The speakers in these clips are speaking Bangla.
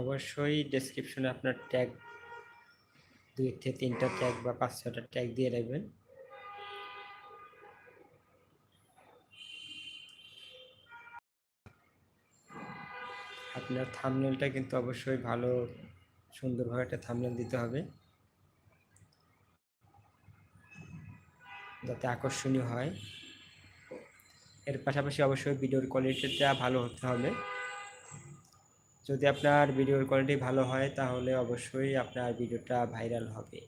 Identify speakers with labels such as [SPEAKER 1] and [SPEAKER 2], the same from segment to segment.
[SPEAKER 1] অবশ্যই ডেসক্রিপশনে আপনার ট্যাগ দুই থেকে তিনটা ট্যাগ বা পাঁচ ছটা ট্যাগ দিয়ে রাখবেন। আপনার থামনেলটা কিন্তু অবশ্যই ভালো, সুন্দরভাবে একটা থামনেল দিতে হবে। যাতে আকর্ষণীয় হয়। এর পাশাপাশি অবশ্যই ভিডিওর কোয়ালিটিটা ভালো হতে হবে। যদি আপনার ভিডিওর কোয়ালিটি ভালো হয়, তাহলে অবশ্যই আপনার ভিডিওটা ভাইরাল হবে।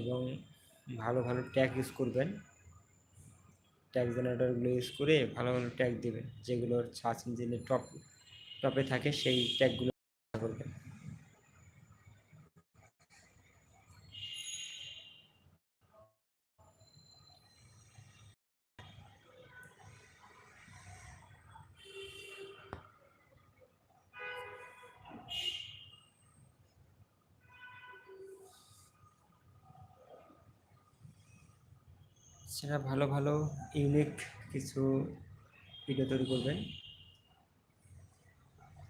[SPEAKER 1] এবং ভালো ভালো ট্যাগ ইউজ করবেন। ট্যাগ জেনারেটরগুলো ইউজ করে ভালো ভালো ট্যাগ দেবেন, যেগুলোর সার্চ ইঞ্জিনের টপ টপে থাকে, সেই ট্যাগগুলো করবেন সেটা ভালো ভালো ইউনিক কিছু ভিডিও তৈরি করবেন।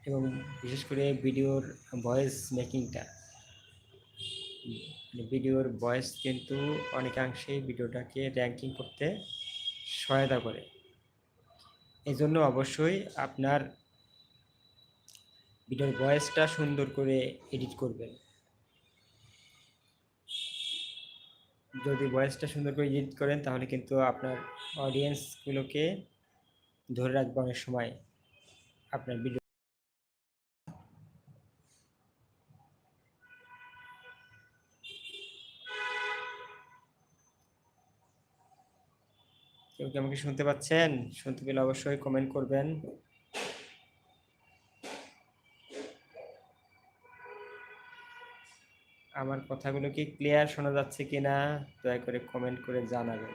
[SPEAKER 1] এবং বিশেষ করে ভিডিওর ভয়েস মেকিংটা ভিডিওর ভয়েস কিন্তু অনেকাংশেই ভিডিওটাকে র্যাঙ্কিং করতে সহায়তা করে। এই জন্য অবশ্যই আপনার ভিডিওর ভয়েসটা সুন্দর করে এডিট করবেন। যদি ভয়েসটা সুন্দর করে এডিট করেন, তাহলে কিন্তু আপনার অডিয়েন্সগুলোকে ধরে রাখবে অনেক সময় আপনার ভিডিও কেউ কি আমাকে শুনতে পাচ্ছেন? শুনতে পেলে অবশ্যই কমেন্ট করবেন। আমার কথাগুলো কি ক্লিয়ার শোনা যাচ্ছে কিনা, দয়া করে কমেন্ট করে জানাবেন।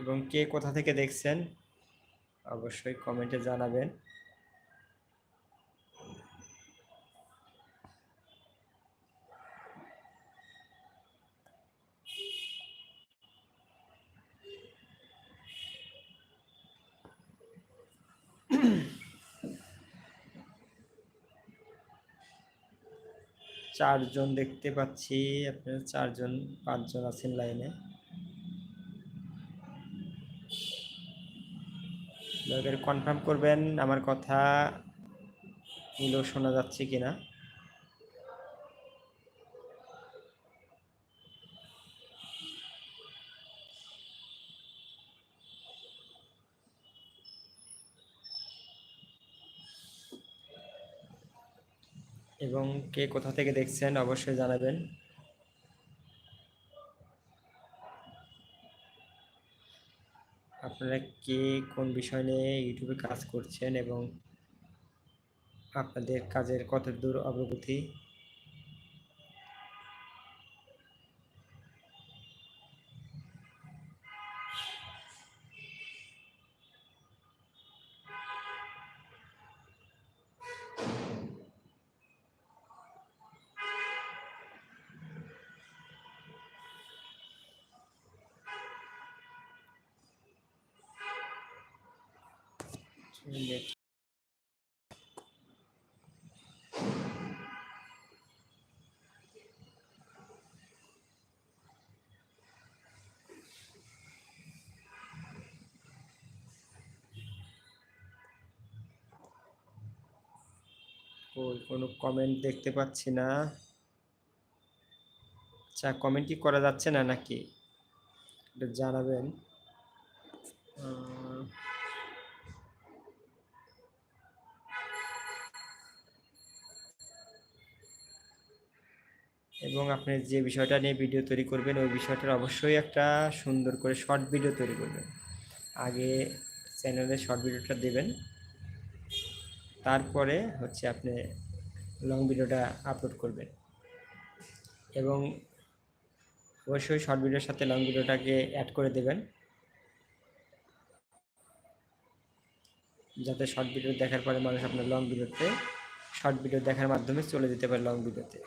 [SPEAKER 1] এবং কে কোথা থেকে দেখছেন, অবশ্যই কমেন্টে জানাবেন। চারজন দেখতে পাচ্ছি, আপনারা চারজন, পাঁচজন আছেন লাইনে। কনফার্ম করবেন, আমার কথা গুলো শোনা যাচ্ছে কিনা। এবং কে কোথা থেকে দেখছেন অবশ্যই জানাবেন। আপনারা কে কোন বিষয় নিয়ে ইউটিউবে কাজ করছেন এবং আপনাদের কাজের কত দূর অগ্রগতি? নেট কই কোনো কমেন্ট দেখতে পাচ্ছি না। আচ্ছা কমেন্ট কি করা যাচ্ছে না নাকি? জানাবেন। এবং আপনি যে বিষয়টা নিয়ে ভিডিও তৈরি করবেন, ওই বিষয়টার অবশ্যই একটা সুন্দর করে শর্ট ভিডিও তৈরি করবেন। আগে চ্যানেলে শর্ট ভিডিওটা দেবেন। তারপরে হচ্ছে আপনি লং ভিডিওটা আপলোড করবেন। এবং অবশ্যই শর্ট ভিডিওর সাথে লং ভিডিওটাকে অ্যাড করে দেবেন। যাতে শর্ট ভিডিও দেখার পরে মানুষ আপনার লং ভিডিওতে শর্ট ভিডিও দেখার মাধ্যমে চলে যেতে পারে লং ভিডিওতে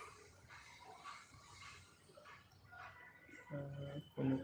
[SPEAKER 1] কোনো